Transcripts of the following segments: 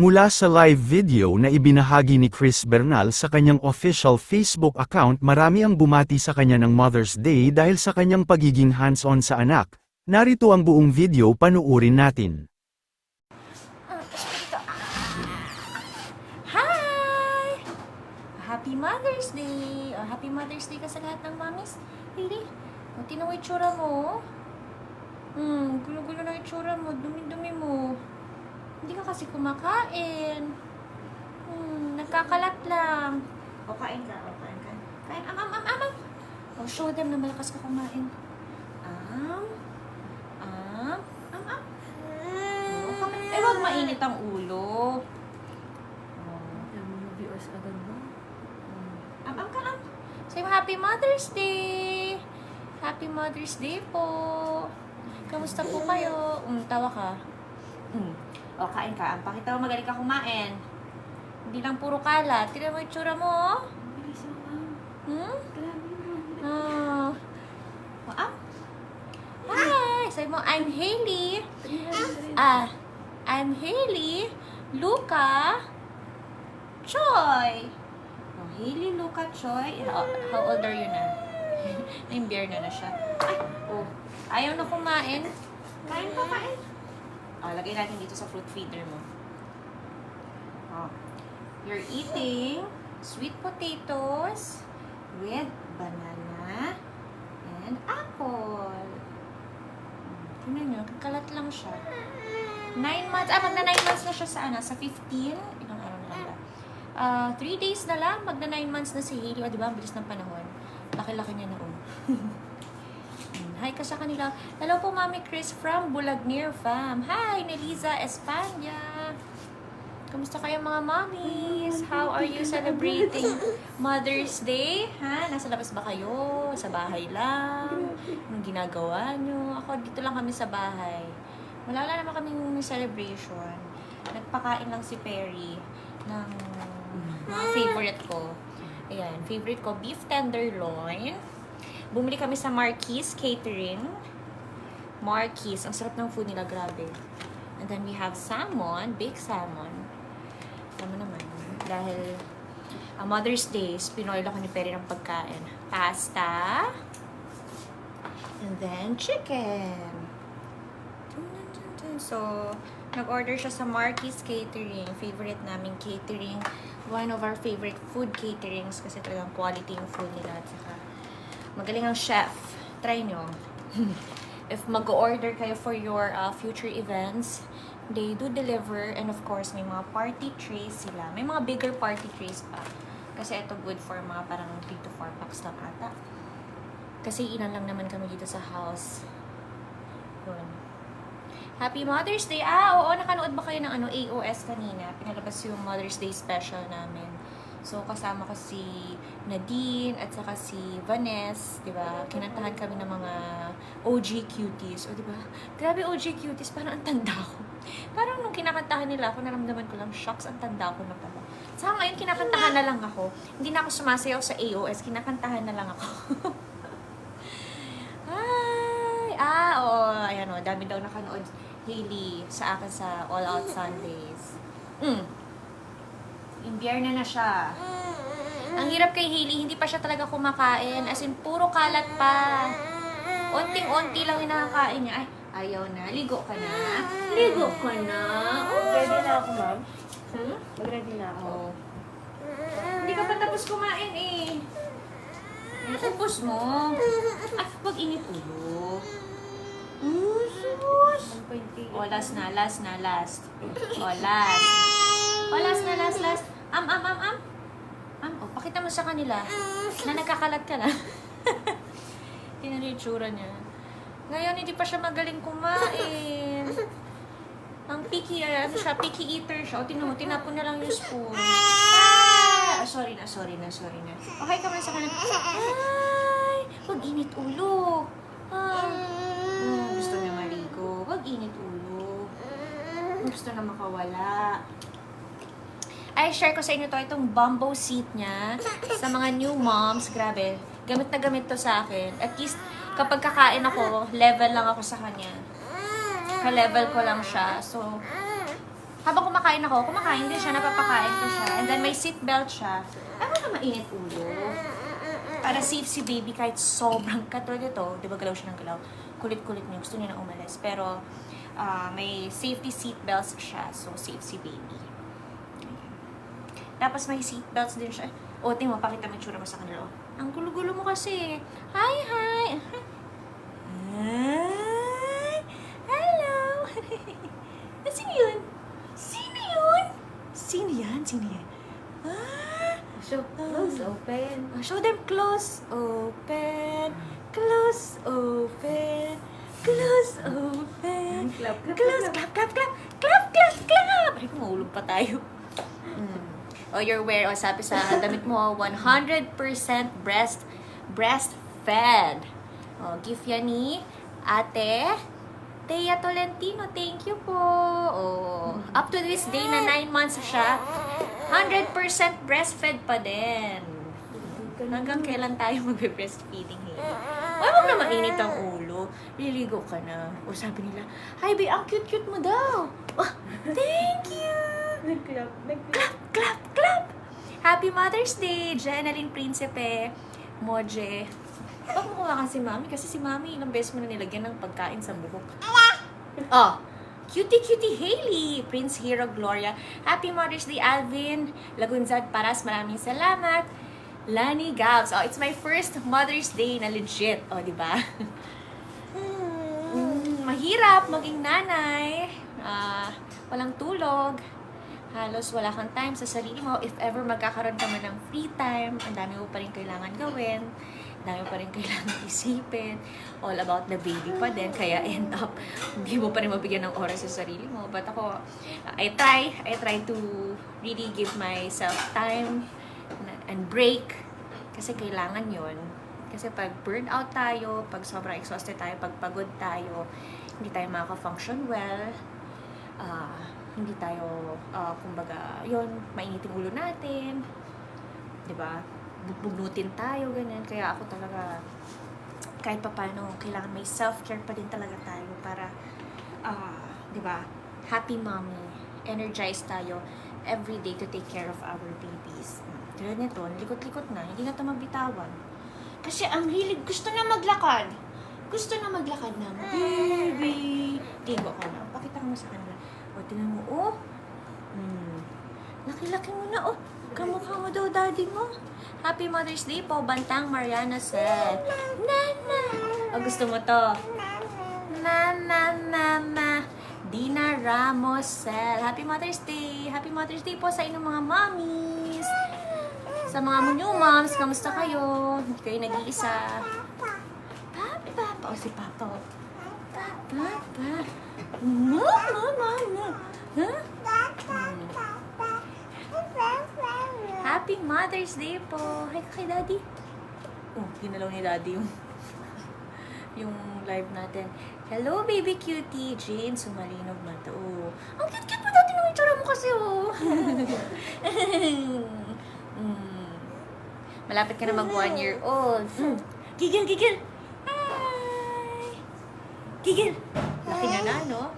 Mula sa live video na ibinahagi ni Chris Bernal sa kanyang official Facebook account marami ang bumati sa kanya ng Mother's Day dahil sa kanyang pagiging hands-on sa anak. Narito ang buong video panuurin natin. Hi! Happy Mother's Day! Oh, happy Mother's Day ka sa lahat ng mamis. Really? O, tinan mo itsura mo. Hmm, gulo-gulo na itsura mo. Dumi-dumi mo. Hindi ka kasi kumakain. Hmm, nagkakalat lang. O, kain ka. O, kain ka. Kain. Am, am, am, am, am. O, show them na malakas ka kumain. Am. Am. Am, am. O, kain. Eh, wag mainit ang ulo. O, viewers agad ba? Am, am ka, am. Say Happy Mother's Day! Happy Mother's Day po! Kamusta po kayo? Um, tawa ka. Mm. O, kain ka. Ang pakita mo, magaling ka kumain. Hindi lang puro kalat. Tignan mo yung tsura mo, oh. Bilis mo ah. Hmm? Grabe naman. Ah. O, am. Hi! Say mo, I'm Hailey. Ah, I'm Hailey, Luca, Choi. Oh, Hailey, Luca, Choi. How, how old are you na? Na-imbier na na siya. Ay, oh, ayaw na kumain. Kain pa, kain. Oh, lagay natin dito sa fruit feeder mo. Oh. You're eating sweet potatoes with banana and apple. Tingnan nyo, kalat lang siya. Nine months, ah, magna nine months na siya sa ano, sa 15. Ilang araw na lang ba? Ah, three days na lang, magna nine months na si Hailey. O, di ba? Ang bilis ng panahon. Laki-laki niya na, oh. Hi ka sa kanila. Hello po, Mami Chris from Bulagnir Fam. Hi, Nelisa Espanya. Kamusta kayo mga mommies? How are you celebrating Mother's Day? Ha? Nasa labas ba kayo? Sa bahay lang? Anong ginagawa nyo? Ako, dito lang kami sa bahay. Wala wala naman kaming celebration. Nagpakain lang si Perry ng mga favorite ko. Ayan, favorite ko, beef tenderloin. Bumili kami sa Marquis Catering. Marquis. Ang sarap ng food nila, grabe. And then we have salmon, baked salmon. Mo naman, dahil uh, Mother's Day, pinoil ako ni Perry ng pagkain. Pasta. And then, chicken. So, nag-order siya sa Marquis Catering. Favorite namin catering. One of our favorite food caterings kasi talagang quality yung food nila. At saka, magaling ang chef. Try nyo. If mag-order kayo for your uh, future events, they do deliver. And of course, may mga party trays sila. May mga bigger party trays pa. Kasi ito good for mga parang 3 to 4 packs lang ata. Kasi ilan lang naman kami dito sa house. Yun. Happy Mother's Day! Ah, oo, nakanood ba kayo ng ano, AOS kanina? Pinalabas yung Mother's Day special namin. So, kasama ko si Nadine at saka si Vanessa, di ba? Kinantahan kami ng mga OG cuties. O, di ba? Grabe OG cuties, parang ang tanda ko. Parang nung kinakantahan nila ako, naramdaman ko lang, shocks, ang tanda ko na pala. Sa ngayon, kinakantahan na lang ako. Hindi na ako sumasayaw sa AOS, kinakantahan na lang ako. Ay, ah, oo. Ayan o, dami daw nakanood Hailey sa akin sa All Out Sundays. Mm. Imbierna na siya. Ang hirap kay Hailey, hindi pa siya talaga kumakain. As in, puro kalat pa. Unting-unti lang yung nakakain niya. Ay, ayaw na. Ligo ka na. Ligo ka na. Ready na ako, ma'am. Hmm? Mag-ready na ako. Oo. Hindi ka pa tapos kumain eh. Ubus mo. Ah, wag init ulo. Usus. 1.8. O, last na, last na, last. O, last. O, last na, last, last. Am, am, am, am. Am, o, pakita mo sa kanila na nagkakalat ka na. Tingnan yung tsura niya. Ngayon, hindi pa siya magaling kumain. Ang picky, ano siya, picky eater siya. O, tingnan mo, tinapon na lang yung spoon. Ah, sorry na, sorry na, sorry na. Okay ka muna sa kanila. Ay, wag init ulo. Ah, mm, gusto niya maligo. Wag init ulo. Gusto na makawala. Ay, share ko sa inyo to, itong bumbo seat niya. Sa mga new moms, grabe. Gamit na gamit to sa akin. At least, kapag kakain ako, level lang ako sa kanya. Ka-level ko lang siya. So, Habang kumakain ako, kumakain din siya, napapakain ko siya. And then may seatbelt siya. Ayaw na mainit ulo. Para safe si baby kahit sobrang katulad ito. Di ba galaw siya ng galaw? Kulit-kulit niya. Gusto niya na umalis. Pero ah, may safety seatbelts siya. So safe si baby. Tapos may seatbelts din siya. O, tingnan mo, pakita mo yung tsura mo sa kanila. oh. Ang gulo-gulo mo kasi. Hi, hi! Hi! Hello! Sino yun? Sino yun? Sino yan? Sino yan? Ah! So, close, open. Oh, show them close, open, close, open, close, open, Clap, clap, close, clap. clap, clap, clap, clap, clap, clap. Ay, kumahulog pa tayo. Oh, you're wear, oh, sabi sa damit mo, 100% breast, breastfed. Oh, gift yan ni ate, Thea Tolentino, thank you po. Oh, up to this day na 9 months siya, 100% breastfed pa din. Hanggang kailan tayo magbe-breastfeeding eh? Huwag mo na mainit ang ulo. Liligo ka na. O sabi nila, Hi, babe, ang cute-cute mo daw. Oh, thank you. Nag-clap, nag-clap. Clap, clap, clap. Happy Mother's Day, Jenaline Principe, Moje. Huwag mo kumakan si Mami kasi si Mami ilang beses mo na nilagyan ng pagkain sa buhok. Oh, Cutie Cutie Hailey, Prince Hero Gloria. Happy Mother's Day, Alvin. Lagunzad Paras, maraming salamat. Lani Gabs. Oh, it's my first Mother's Day na legit. Oh, di ba? Mm, mahirap maging nanay. Ah, walang tulog. Halos wala kang time sa sarili mo. If ever magkakaroon ka man ng free time, ang dami mo pa rin kailangan gawin. Ang dami mo pa rin kailangan isipin. All about the baby pa din. Kaya end up, hindi mo pa rin mabigyan ng oras sa sarili mo. But ako, I try. I try to really give myself time and break. Kasi kailangan yon Kasi pag burn out tayo, pag sobrang exhausted tayo, pag pagod tayo, hindi tayo makaka-function well. Ah, hindi tayo, ah, kumbaga, yon mainitin ulo natin. 'Di ba? Bubugnutin tayo, ganyan. Kaya ako talaga, kahit pa paano, kailangan may self-care pa din talaga tayo para, ah, 'di ba? Happy mommy. Energized tayo every day to take care of our babies. Tulad nito, likot-likot na, hindi na ito mabitawan. Kasi ang hilig, gusto na maglakad. Gusto na maglakad na, baby. Tigo ko na. Pakita mo sa kanila. Tingnan mo, oh. Hmm. Laki-laki mo na, oh. Kamukha mo daw daddy mo. Happy Mother's Day po, Bantang Mariana said. Nana. O, gusto mo to? Na, na, na, na. Dina Ramos said. Happy Mother's Day. Happy Mother's Day po sa inyong mga mommies. Sa mga new moms, kamusta kayo? Hindi kayo nag-iisa. Papa, Papa. O, si Papa. oh. Papa, Mama, mama. Huh? Happy Mother's Day po. Hi ka kay Daddy. Oh, ginalaw ni Daddy yung yung live natin. Hello, baby cutie. Jane Sumalinog na to. Oh, ang cute-cute mo dati nung itsura mo kasi, oh. mm. Malapit ka na mag one year old. Mm. Gigil, gigil. Hi! Gigil. Na, no?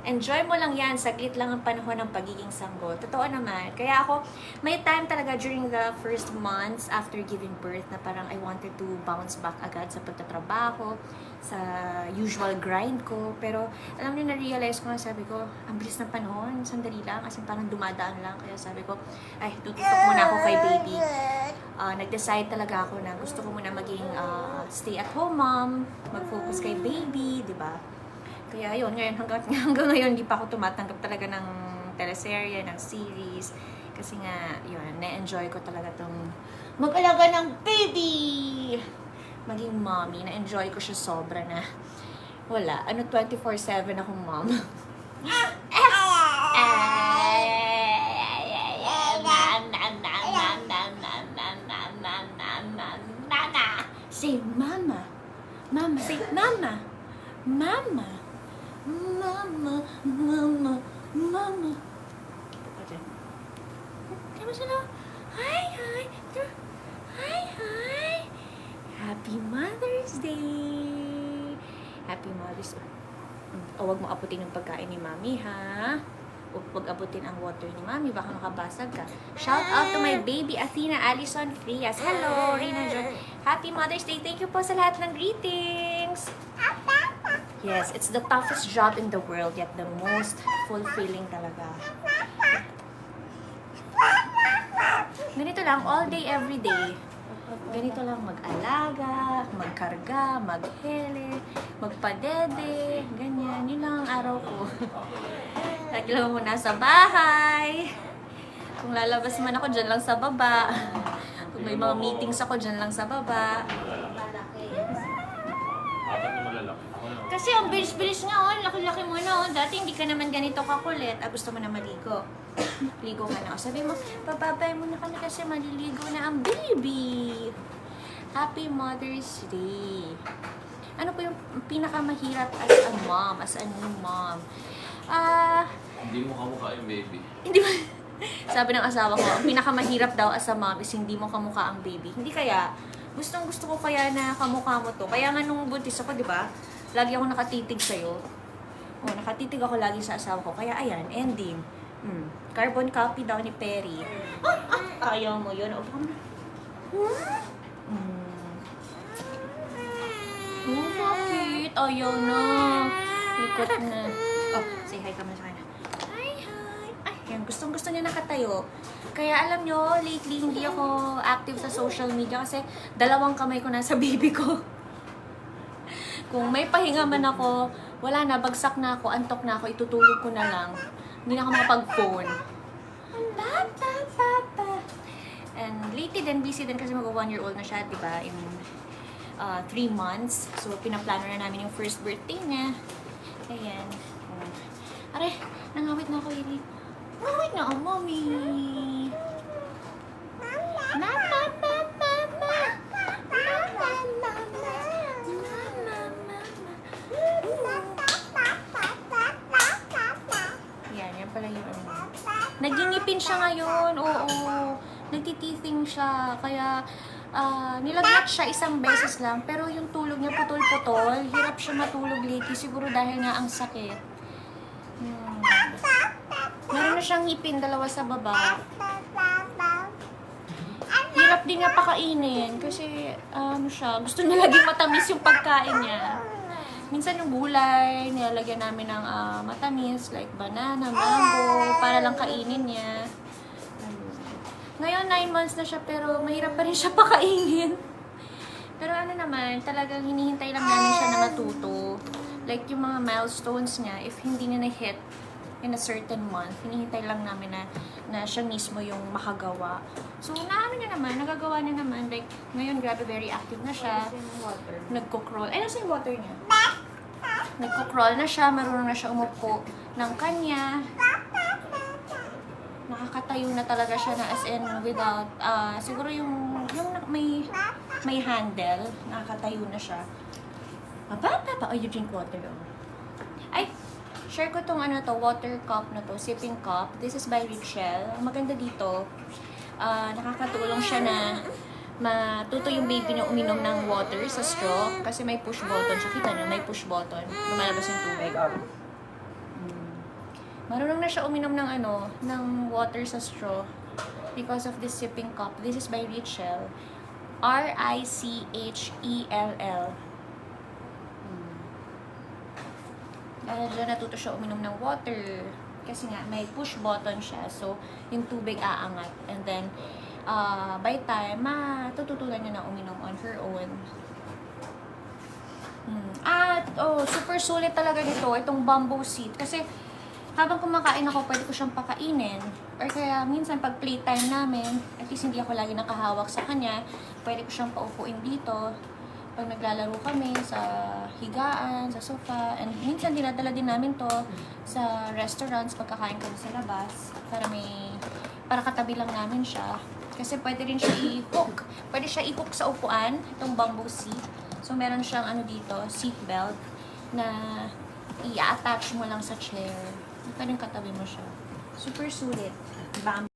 Enjoy mo lang yan. Saglit lang ang panahon ng pagiging sanggol. Totoo naman. Kaya ako, may time talaga during the first months after giving birth na parang I wanted to bounce back agad sa pagtatrabaho, sa usual grind ko. Pero, alam niyo, na-realize ko nga, sabi ko, ang bilis ng panahon, sandali lang, as parang dumadaan lang. Kaya sabi ko, ay, tututok muna ako kay baby. Ah, nag-decide talaga ako na gusto ko muna maging ah, stay-at-home mom, mag-focus kay baby, di ba? Kaya yun, ngayon, hanggang, hanggang ngayon, hindi pa ako tumatanggap talaga ng teleserye, ng series. Kasi nga, yun, na-enjoy ko talaga tong mag-alaga ng baby! Maging mommy, na-enjoy ko siya sobra na. Wala, ano, 24-7 akong mom. Say mama. Mama. Say mama. Mama. Mama. Mama. Mama. Ito dyan. Sila? Hi, hi. Hi, hi. Happy Mother's Day. Happy Mother's Day. Oh, wag mo aputin yung pagkain ni Mami, ha? Huwag pag-abutin ang water ni mami, baka makabasag ka. Shout out to my baby Athena Allison Frias. Hello, Rina Jo. Happy Mother's Day. Thank you po sa lahat ng greetings. Yes, it's the toughest job in the world, yet the most fulfilling talaga. Ganito lang, all day, every day. Ganito lang mag-alaga, magkarga, maghele, magpadede, ganyan. Yun lang ang araw ko. Lagi lang ako nasa bahay. Kung lalabas man ako, dyan lang sa baba. Kung may mga meetings ako, dyan lang sa baba. Apat na malalaki. Ako na. Kasi ang bilis-bilis nga, oh. Laki-laki mo na, oh. Dati hindi ka naman ganito kakulit. Ah, gusto mo na maligo. Ligo ka na. O, sabi mo, papabay mo na ka na kasi maliligo na ang baby. Happy Mother's Day. Ano po yung pinakamahirap as a mom, as a new mom? Ah, Hindi mo kamukha yung baby. hindi ba? Sabi ng asawa ko, ang pinakamahirap daw as a mom is hindi mo kamukha ang baby. Hindi kaya, gustong gusto ko kaya na kamukha mo to. Kaya nga nung buntis ako, di ba? Lagi ako nakatitig sa'yo. Oh, nakatitig ako lagi sa asawa ko. Kaya ayan, ending. Hmm. Carbon copy daw ni Perry. Ah, ah, ayaw mo yun. O, baka mo. Hmm. Oh, bakit? Ayaw na. Likot na. Oh, say hi ka muna sa kanya. Hi, hi. Ay, yan. Gustong gusto niya nakatayo. Kaya alam nyo, lately hindi ako active sa social media kasi dalawang kamay ko nasa baby ko. Kung may pahinga man ako, wala na, bagsak na ako, antok na ako, itutulog ko na lang. Hindi na ako makapag-phone. Pa, pa, pa, pa. And lately din, busy din kasi mag one year old na siya, di ba? In uh, three months. So, pinaplano na namin yung first birthday niya. Ayan. Are, nangawit na ako, Lily. Nangawit na ako, mommy. Mama. Mama, mama. Yan, yan pala yung ano. Nagingipin siya ngayon, oo. Nagtitithing siya, kaya ah, nilagnat siya isang beses lang. Pero yung tulog niya putol-putol, hirap siya matulog lately. Siguro dahil nga ang sakit. Hmm. Meron na siyang ngipin, dalawa sa baba. Hirap din niya pakainin kasi ano siya, gusto niya laging matamis yung pagkain niya. Minsan yung gulay, nilalagyan namin ng ah, matamis like banana, mango, para lang kainin niya. Ngayon, 9 months na siya pero mahirap pa rin siya pakainin. Pero ano naman, talagang hinihintay lang namin siya na matuto. Like yung mga milestones niya, if hindi niya na-hit in a certain month, hinihintay lang namin na, na siya mismo yung makagawa. So, naano niya naman, nagagawa niya naman. Like, ngayon, grabe, very active na siya. Nagko-crawl. Ay, nasa yung water niya? Nagko-crawl na siya, marunong na siya umupo ng kanya. Nakakatayo na talaga siya na as in without, ah, siguro yung, yung na- may, may handle, nakakatayo na siya. Aba, papa, oh, you drink water, oh. Share ko tong ano to, water cup na to, sipping cup. This is by Richelle. Ang maganda dito, ah, nakakatulong siya na matuto yung baby na uminom ng water sa straw kasi may push button siya. Kita niyo, may push button. Lumalabas yung tubig. Mm. Marunong na siya uminom ng ano, ng water sa straw because of this sipping cup. This is by Richelle. R-I-C-H-E-L-L. Mm. Dahil dyan natuto siya uminom ng water. Kasi nga, may push button siya. So, yung tubig aangat. And then, uh, by time, matututunan niya na uminom on her own. Hmm. At, oh, super sulit talaga nito, itong bamboo seat. Kasi, habang kumakain ako, pwede ko siyang pakainin. Or kaya, minsan, pag playtime namin, at least hindi ako lagi nakahawak sa kanya, pwede ko siyang paupuin dito. Pag naglalaro kami sa higaan, sa sofa, and minsan dinadala din namin to sa restaurants pagkakain kami sa labas para may para katabi lang namin siya. Kasi pwede rin siya i-hook. Pwede siya i-hook sa upuan, itong bamboo seat. So, meron siyang ano dito, seat belt na i-attach mo lang sa chair. Pwede katabi mo siya. Super sulit. Bamboo.